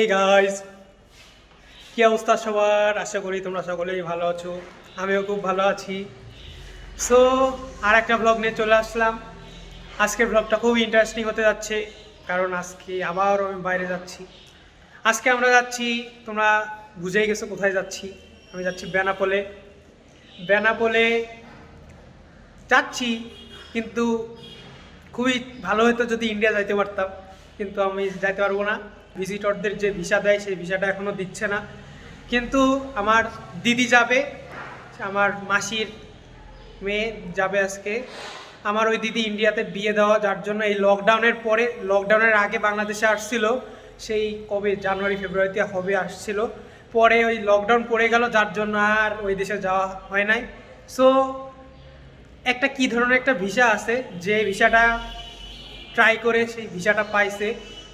Hey guys কি অবস্থা সবার? আশা করি তোমরা সকলেই ভালো আছো। আমিও খুব ভালো আছি। সো আর একটা ব্লগ নিয়ে চলে আসলাম। আজকের ব্লগটা খুব ইন্টারেস্টিং হতে যাচ্ছে, কারণ আজকে আবার আমি বাইরে যাচ্ছি। আজকে আমরা যাচ্ছি, তোমরা বুঝেই গেছো কোথায় যাচ্ছি। আমি যাচ্ছি বেনাপোলে। বেনাপোলে যাচ্ছি, কিন্তু খুবই ভালো হতো যদি ইন্ডিয়া যাইতে পারতাম, কিন্তু আমি যাইতে পারব না। ভিজিটরদের যে ভিসা দেয়, সেই ভিসাটা এখনও দিচ্ছে না। কিন্তু আমার দিদি যাবে, আমার মাসির মেয়ে যাবে আজকে। আমার ওই দিদি ইন্ডিয়াতে বিয়ে দেওয়া, যার জন্য এই লকডাউনের পরে লকডাউনের আগে বাংলাদেশে আসছিল, সেই কবে জানুয়ারি, ফেব্রুয়ারিতে হবে আসছিল। পরে ওই লকডাউন পড়ে গেল, যার জন্য আর ওই দেশে যাওয়া হয় নাই। সো একটা কি ধরনের একটা ভিসা আছে, যে ভিসাটা ট্রাই করে, সেই ভিসাটা পাইছে।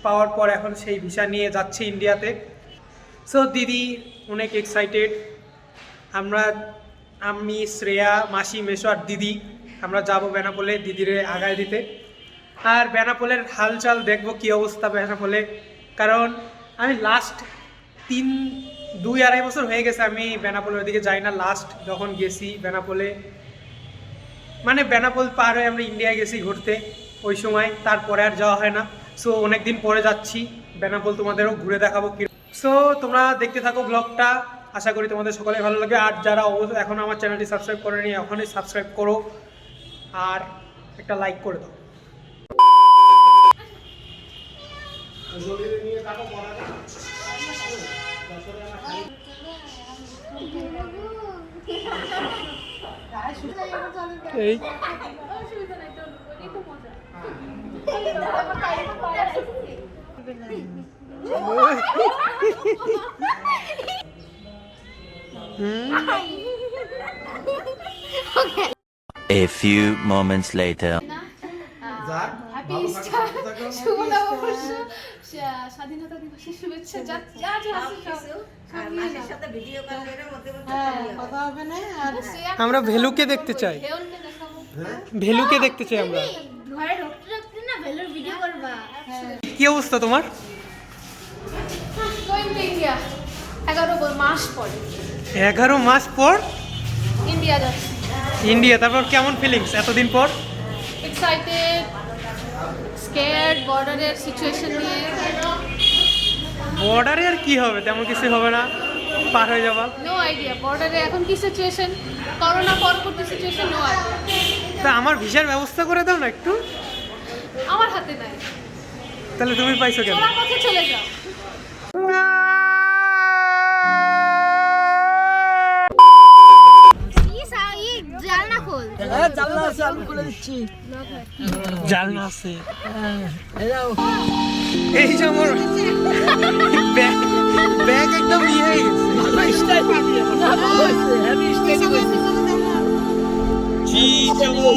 পাওয়ার পর এখন সেই ভিসা নিয়ে যাচ্ছে ইন্ডিয়াতে। সো দিদি, অনেক এক্সাইটেড আমরা, আমি, শ্রেয়া, মাসি, মেশো আর দিদি, আমরা যাব বেনাপোলে দিদিরে আগায় দিতে। আর বেনাপোলের হালচাল দেখব কি অবস্থা বেনাপোলে। কারণ আমি লাস্ট তিন, দুই আড়াই বছর হয়ে গেছে আমি বেনাপোলের দিকে যাই না। লাস্ট যখন গেছি বেনাপোলে মানে বেনাপোল পার হয়ে আমরা ইন্ডিয়ায় গেছি ঘুরতে ওই সময়, তারপরে আর যাওয়া হয় না। সো অনেক দিন পরে যাচ্ছি। বেনাপোল তোমাদেরও ঘুরে দেখাবো কি সো তোমরা দেখতে থাকো ব্লগটা। আশা করি তোমাদের সকলে ভালো লাগবে। আর যারা এখন আমার চ্যানেলটি সাবস্ক্রাইব করেনি, এখনই সাবস্ক্রাইব করো। আর একটা লাইক করে দাও। এই। A few moments later. শুভ নববর্ষ স্বা- স্বাধীনতা দিবসের শুভেচ্ছা। যা যা যা। হ্যাঁ, কথা হবে না আর আমরা ভেলুকে দেখতে চাই। ভেলুকে দেখতে চাই আমরা ঘরে ঢুকতে ঢুকতে না ভেলোর ভিডিও করবা কি অবস্থা তোমার? ইন্ডিয়া। এগারো ব- মাস পরে। এগারো মাস পর? ইন্ডিয়া যাচ্ছি। ইন্ডিয়া তারপর কেমন ফিলিংস এতদিন পর? এক্সাইটেড স্কেয়ার্ড বর্ডারের সিচুয়েশন নিয়ে। বর্ডারে আর কি হবে? তেমন কিছু হবে না। পার হয়ে যাবা। নো আইডিয়া বর্ডারে এখন কি সিচুয়েশন করোনা পরবর্তী সিচুয়েশন নো আইডিয়া তা আমার ভিসার ব্যবস্থা করে দাও না একটু। আমার হাতে নাই। তাহলে তুমি পাইছো কেন? চলার পথে চলে যাও। জানলা আছে আমি খুলে দিচ্ছি। জালনা আছে। এই যে আমার ব্যাগ ব্যাগ একদম ইয়ে হয়ে গেছে। ভালো স্টাইল পাবি না হয়েছে। হেভি স্টাইল হয়েছে জি চলো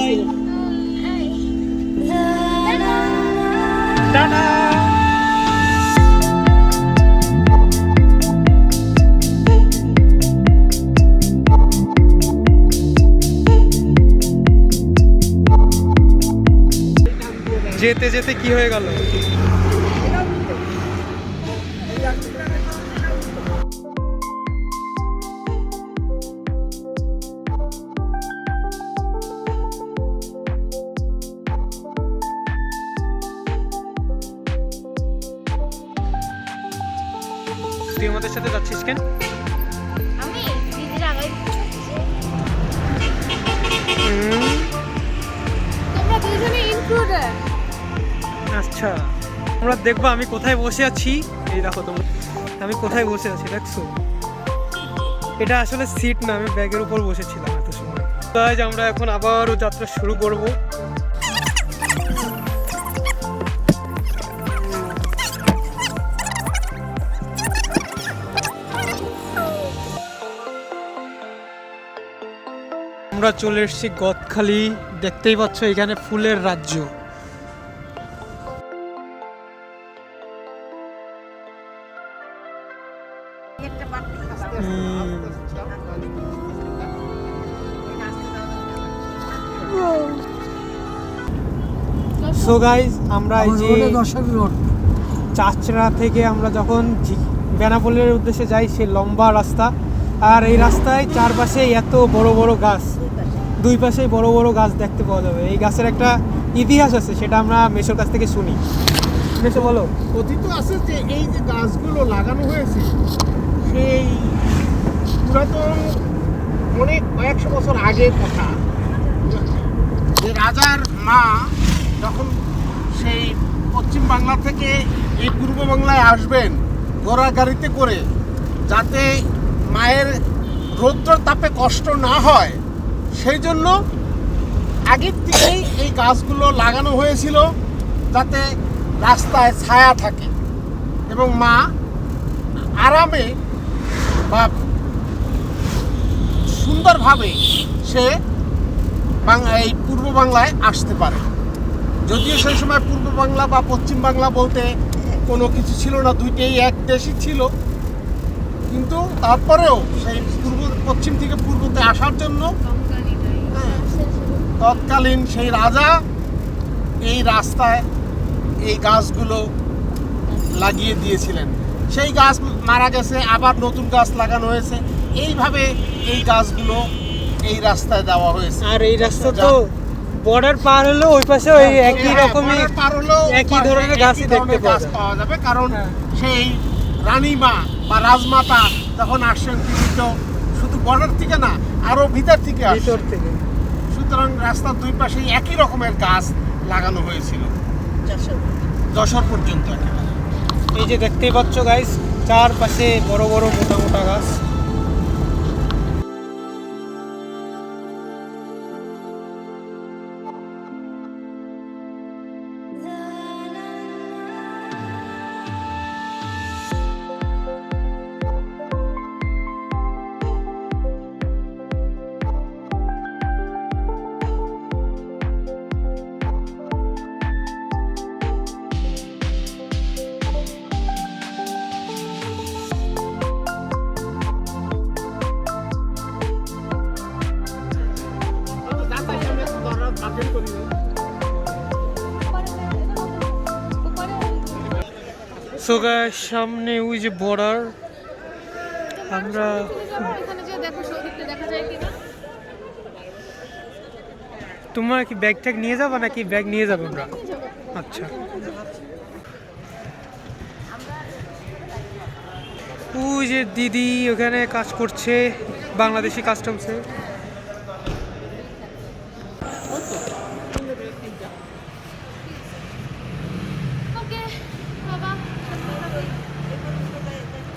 যেতে যেতে কি হয়ে গেল? আমাদের সাথে যাচ্ছিস কেন? আমি? দিদির আগে তোমরা দুজনে ইনক্লুডেড আচ্ছা তোমরা দেখব আমি কোথায় বসে আছি। এই দেখো তোমরা আমি কোথায় বসে আছি দেখছ? এটা আসলে সিট না আমি ব্যাগের উপর বসেছিলাম এত সময়। তাই আমরা এখন আবারও যাত্রা শুরু করব। আমরা চলে এসেছি গদখালি। দেখতেই পাচ্ছ এখানে ফুলের রাজ্য। সো গাইজ আমরা এই যে চাচড়া থেকে আমরা যখন বেনাপোলের উদ্দেশ্যে যাই সে লম্বা রাস্তা। আর এই রাস্তায় চারপাশে এত বড় বড় গাছ। দুই পাশেই বড় বড় গাছ দেখতে পাওয়া যাবে। এই গাছের একটা ইতিহাস আছে, সেটা আমরা মেশোর কাছ থেকে শুনি। মেশো, বলো। কথিত আছে যে এই যে গাছগুলো লাগানো হয়েছে, সেই পুরাতন অনেক কয়েকশো বছর আগের কথা। যে রাজার মা যখন সেই পশ্চিম বাংলা থেকে এই পূর্ব বাংলায় আসবেন ঘোড়া গাড়িতে করে, যাতে মায়ের রৌদ্র তাপে কষ্ট না হয় সেই জন্য আগের থেকেই এই গাছগুলো লাগানো হয়েছিল যাতে রাস্তায় ছায়া থাকে এবং মা আরামে বা সুন্দরভাবে সে বাংলা এই পূর্ব বাংলায় আসতে পারে। যদিও সেই সময় পূর্ব বাংলা বা পশ্চিম বাংলা বলতে কোনো কিছু ছিল না, দুইটাই এক দেশই ছিল। কিন্তু তারপরেও সেই পূর্ব পশ্চিম থেকে পূর্বতে আসার জন্য তৎকালীন সেই রাজা এই রাস্তায় এই গাছগুলো লাগিয়ে দিয়েছিলেন। সেই গাছ মারা গেছে আবার নতুন গাছ লাগানো হয়েছে। এইভাবে এই গাছগুলো এই রাস্তায় দেওয়া হয়েছে। আর এই রাস্তা তো বর্ডার পার হলো ওই পাশে ওই একই হ্যাঁ, রকমই একই ধরনের গাছই দেখতে পাওয়া গাছ পাওয়া যাবে কারণ হ্যাঁ। সেই রানীমা বা রাজমাতা যখন আসছেন তিনি তো শুধু বর্ডার থেকে না আরও ভিতর থেকে ভিতর থেকে। সুতরাং রাস্তার দুই পাশে একই রকমের গাছ লাগানো হয়েছিল দশর পর্যন্ত। এই যে দেখতেই পাচ্ছ গাইস চারপাশে বড় বড় মোটা মোটা গাছ সো সামনে ওই যে বর্ডার আমরা তোমরা কি ব্যাগ ট্যাগ নিয়ে যাব নাকি ব্যাগ নিয়ে যাবে আমরা? আচ্ছা। ওই যে দিদি ওখানে কাজ করছে, বাংলাদেশি কাস্টমসে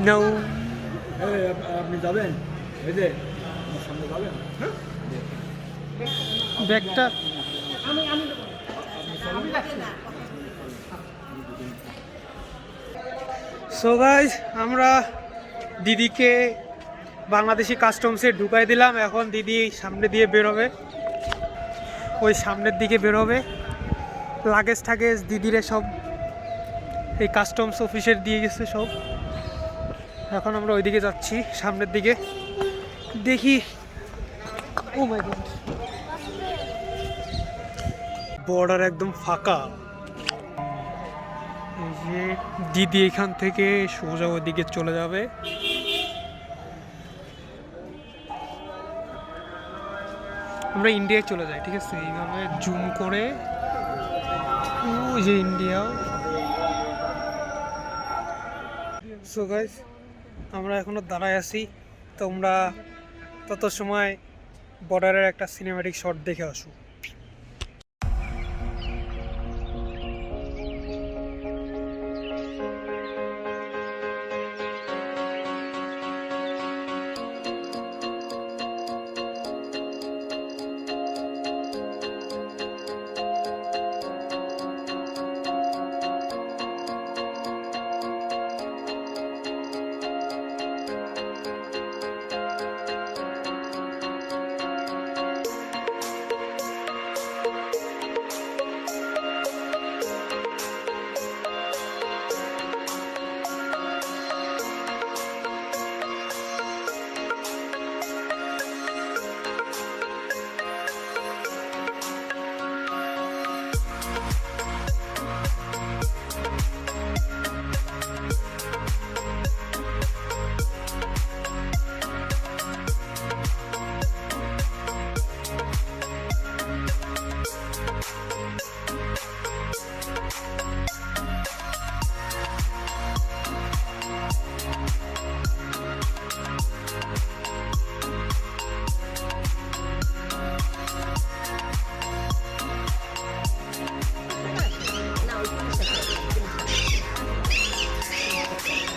নাও আপনি যাবেন? এই যে সামনে যাবেন? ব্যাগটা সো গাইজ আমরা দিদিকে বাংলাদেশি কাস্টমসে ঢুকাই দিলাম। এখন দিদি সামনে দিয়ে বেরোবে। ওই সামনের দিকে বেরোবে। লাগেজ টাগেজ দিদিরে সব এই কাস্টমস অফিসের দিয়ে গেছে সব। এখন আমরা ওইদিকে যাচ্ছি সামনের দিকে। দেখি। ও মাই গড বর্ডার একদম ফাঁকা। এই যে দিদি এখান থেকে সোজা ওদিকে চলে যাবে। আমরা ইন্ডিয়ায় চলে যাই ঠিক আছে? এইভাবে জুম করে। ওই যে ইন্ডিয়া। সো গাইস আমরা এখনও দাঁড়ায় আছি। তোমরা তত সময় বর্ডারের একটা সিনেমেটিক শট দেখে আসো।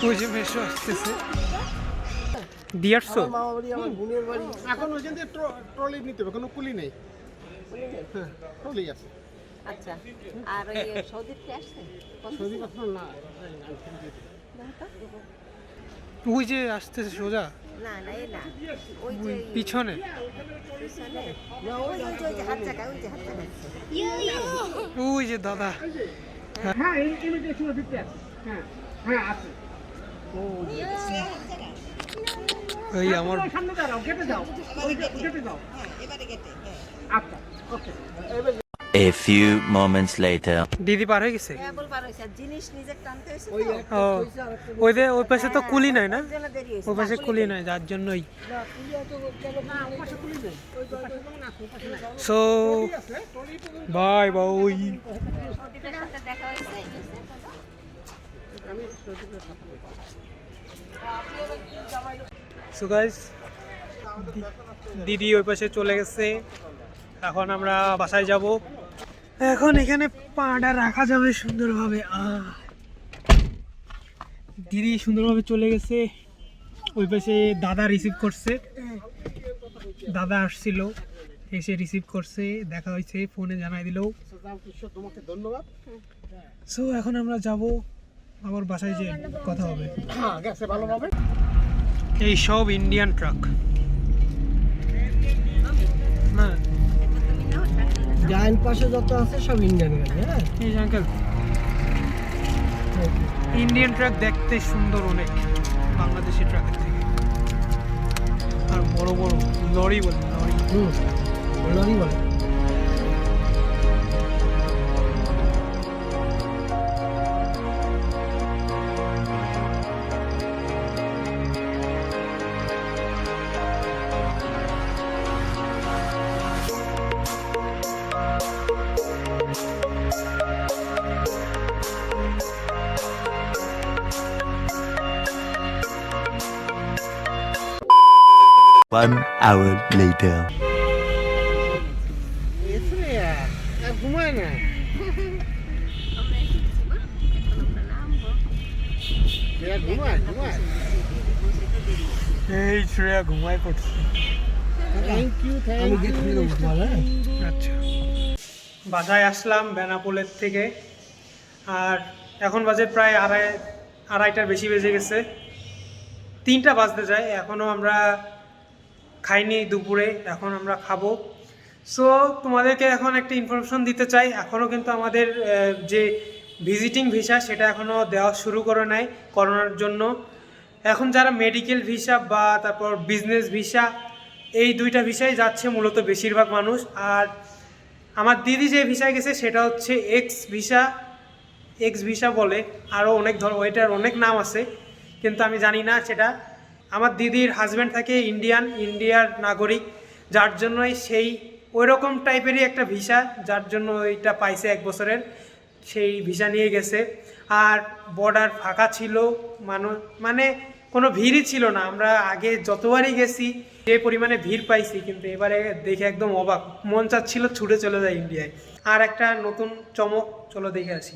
ওই যে মেশো আসতেছে। দিয়ে আসছো মামা বাড়ি আমার বোনের বাড়ি। এখন ওইখান থেকে ট্রলি নিতে হবে কোনো কুলি নেই। হ্যাঁ ট্রলি আছে। আচ্ছা আর ওই সৌদি থেকে আসছে? সৌদি কথা না ওই যে আসতেছে সোজা? না না এই না। ওই ওই যে পিছনে ওই ওই যে দাদা। হ্যাঁ এই আছে। হ্যাঁ হ্যাঁ আছে। ওই আমার সামনে দাঁড়াও গেটে যাও। ওই গেটে। যাও। আচ্ছা ওকে। A few moments later. দিদি পার হয়ে গেছে? আর জিনিস নিজে টানতে ওই ও ওই যে ওই পাশে তো কুলি নাই না? জন্য ওই পাশে কুলি নাই। যার জন্যই। সো বাই বাই দেখা দিদি ওই পাশে চলে গেছে। এখন আমরা বাসায় যাব। এখন এখানে পাটা রাখা যাবে সুন্দরভাবে। দিদি সুন্দরভাবে চলে গেছে। ওই পাশে দাদা রিসিভ করছে। দাদা আসছিল এসে রিসিভ করছে দেখা হয়েছে ফোনে জানাই দিল। তোমাকে ধন্যবাদ। সো এখন আমরা যাব। আবার বাসায় যে কথা হবে। হ্যাঁ এই সব ইন্ডিয়ান ট্রাক ডাইন পাশে যত আছে সব ইন্ডিয়ান গাড়ি হ্যাঁ? এই আঙ্কেল ইন্ডিয়ান ট্রাক দেখতে সুন্দর অনেক বাংলাদেশি ট্রাকের থেকে। আর বড় বড় লরি বলে লরি। লরি বলে। One hour later. এসে আর ঘুমায় না এরা ঘুমায় ঘুমায় এই শ্রেয়া ঘুমায় পড়ছে আচ্ছা। বাসায় আসলাম বেনাপোলের থেকে। আর এখন বাজে প্রায় আড়াই আড়াইটার বেশি বেজে গেছে। তিনটা বাজতে যায়। এখনও আমরা খাইনি দুপুরে, এখন আমরা খাব। সো তোমাদেরকে এখন একটা ইনফরমেশন দিতে চাই। এখনও কিন্তু আমাদের যে ভিজিটিং ভিসা সেটা এখনও দেওয়া শুরু করে নাই করোনার জন্য। এখন যারা মেডিকেল ভিসা বা তারপর বিজনেস ভিসা এই দুইটা ভিসাই যাচ্ছে মূলত বেশিরভাগ মানুষ। আর আমার দিদি যে ভিসায় গেছে, সেটা হচ্ছে এক্স ভিসা এক্স ভিসা বলে আরও অনেক ধর, ওইটার অনেক নাম আছে, কিন্তু আমি জানি না সেটা। আমার দিদির হাজব্যান্ড থাকে ইন্ডিয়ান ইন্ডিয়ার নাগরিক যার জন্যই সেই ওই রকম টাইপেরই একটা ভিসা যার জন্য এইটা পাইছে এক বছরের সেই ভিসা নিয়ে গেছে। আর বর্ডার ফাঁকা ছিল মানুষ মানে কোনো ভিড়ই ছিল না। আমরা আগে যতবারই গেছি যে পরিমাণে ভিড় পাইছি কিন্তু এবারে দেখে একদম অবাক। মন চাচ্ছিল ছুটে চলে যায় ইন্ডিয়ায় আর একটা নতুন চমক চলো দেখে আসি।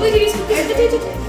Удивись, покажи,